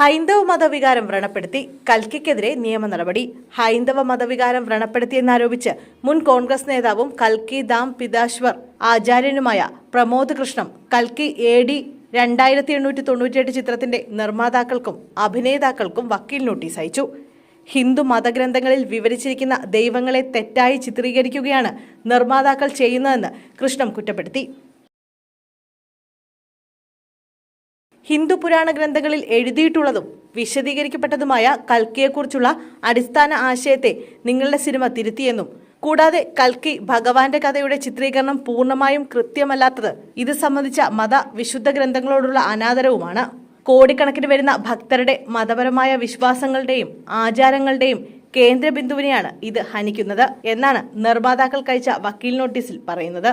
ഹൈന്ദവ മതവികാരം വ്രണപ്പെടുത്തി കൽക്കിക്കെതിരെ നിയമ നടപടി. ഹൈന്ദവ മതവികാരം വ്രണപ്പെടുത്തിയെന്നാരോപിച്ച് മുൻ കോൺഗ്രസ് നേതാവും കൽക്കി ദാം പിതാശ്വർ ആചാര്യനുമായ പ്രമോദ് കൃഷ്ണം കൽക്കി എ ഡി രണ്ടായിരത്തി എണ്ണൂറ്റി തൊണ്ണൂറ്റിയെട്ട് ചിത്രത്തിന്റെ നിർമ്മാതാക്കൾക്കും അഭിനേതാക്കൾക്കും വക്കീൽ നോട്ടീസ് അയച്ചു. ഹിന്ദു മതഗ്രന്ഥങ്ങളിൽ വിവരിച്ചിരിക്കുന്ന ദൈവങ്ങളെ തെറ്റായി ചിത്രീകരിക്കുകയാണ് നിർമ്മാതാക്കൾ ചെയ്യുന്നതെന്ന് കൃഷ്ണം കുറ്റപ്പെടുത്തി. ഹിന്ദു പുരാണ ഗ്രന്ഥങ്ങളിൽ എഴുതിയിട്ടുള്ളതും വിശദീകരിക്കപ്പെട്ടതുമായ കൽക്കിയെക്കുറിച്ചുള്ള അടിസ്ഥാന ആശയത്തെ നിങ്ങളുടെ സിനിമ തിരുത്തിയെന്നും കൂടാതെ കൽക്കി ഭഗവാന്റെ കഥയുടെ ചിത്രീകരണം പൂർണമായും കൃത്യമല്ലാത്തത് ഇത് സംബന്ധിച്ച മത വിശുദ്ധ ഗ്രന്ഥങ്ങളോടുള്ള അനാദരവുമാണ്. കോടിക്കണക്കിന് വരുന്ന ഭക്തരുടെ മതപരമായ വിശ്വാസങ്ങളുടെയും ആചാരങ്ങളുടെയും കേന്ദ്ര ബിന്ദുവിനെയാണ് ഇത് ഹനിക്കുന്നത് എന്നാണ് നിർമ്മാതാക്കൾ കഴിച്ച വക്കീൽ നോട്ടീസിൽ പറയുന്നത്.